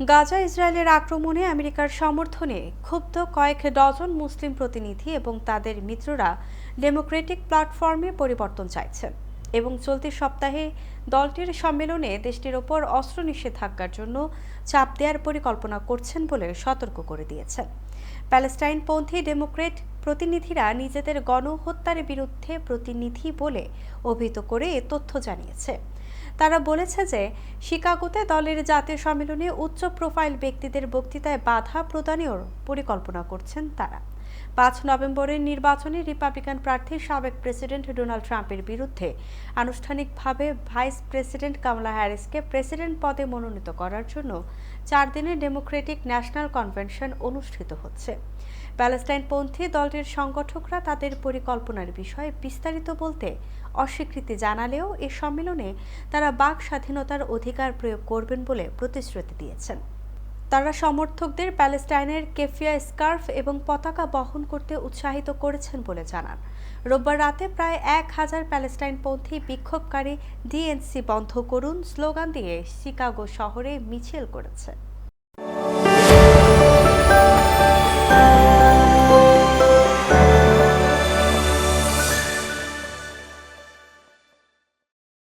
গাজা ইসরায়েলের আক্রমণে আমেরিকার সমর্থনে ক্ষুব্ধ কয়েক ডজন মুসলিম প্রতিনিধি এবং তাদের মিত্ররা ডেমোক্রেটিক প্ল্যাটফর্মে পরিবর্তন চাইছেন এবং চলতি সপ্তাহে দলটির সম্মেলনে দেশটির ওপর অস্ত্র নিষেধাজ্ঞার জন্য চাপ দেওয়ার পরিকল্পনা করছেন বলে সতর্ক করে দিয়েছেন। প্যালেস্টাইনপন্থী ডেমোক্রেট প্রতিনিধিরা নিজেদের গণহত্যার বিরুদ্ধে প্রতিনিধি বলে অভিহিত করে এ তথ্য জানিয়েছে। তারা বলেছে যে শিকাগোতে দলের জাতীয় সম্মেলনে উচ্চ প্রোফাইল ব্যক্তিদের বক্তৃতায় বাধা প্রদানেও পরিকল্পনা করছেন তারা। পাঁচ নভেম্বরের নির্বাচনে রিপাবলিকান প্রার্থী সাবেক প্রেসিডেন্ট ডোনাল্ড ট্রাম্পের বিরুদ্ধে আনুষ্ঠানিকভাবে ভাইস প্রেসিডেন্ট কামলা হ্যারিসকে প্রেসিডেন্ট পদে মনোনীত করার জন্য চার দিনের ডেমোক্রেটিক ন্যাশনাল কনভেনশন অনুষ্ঠিত হচ্ছে। প্যালেস্টাইনপন্থী দলটির সংগঠকরা তাদের পরিকল্পনার বিষয়ে বিস্তারিত বলতে অস্বীকৃতি জানালেও এ সম্মেলনে তারা বাক স্বাধীনতার অধিকার প্রয়োগ করবেন বলে প্রতিশ্রুতি দিয়েছেন। তারা সমর্থকদের প্যালেস্টাইনের কেফিয়া স্কার্ফ এবং পতাকা বহন করতে উৎসাহিত করেছেন বলে জানান। রোববার রাতে প্রায় এক হাজার প্যালেস্টাইনপন্থী বিক্ষোভকারী ডিএনসি বন্ধ করুন স্লোগান দিয়ে শিকাগো শহরে মিছিল করেছে।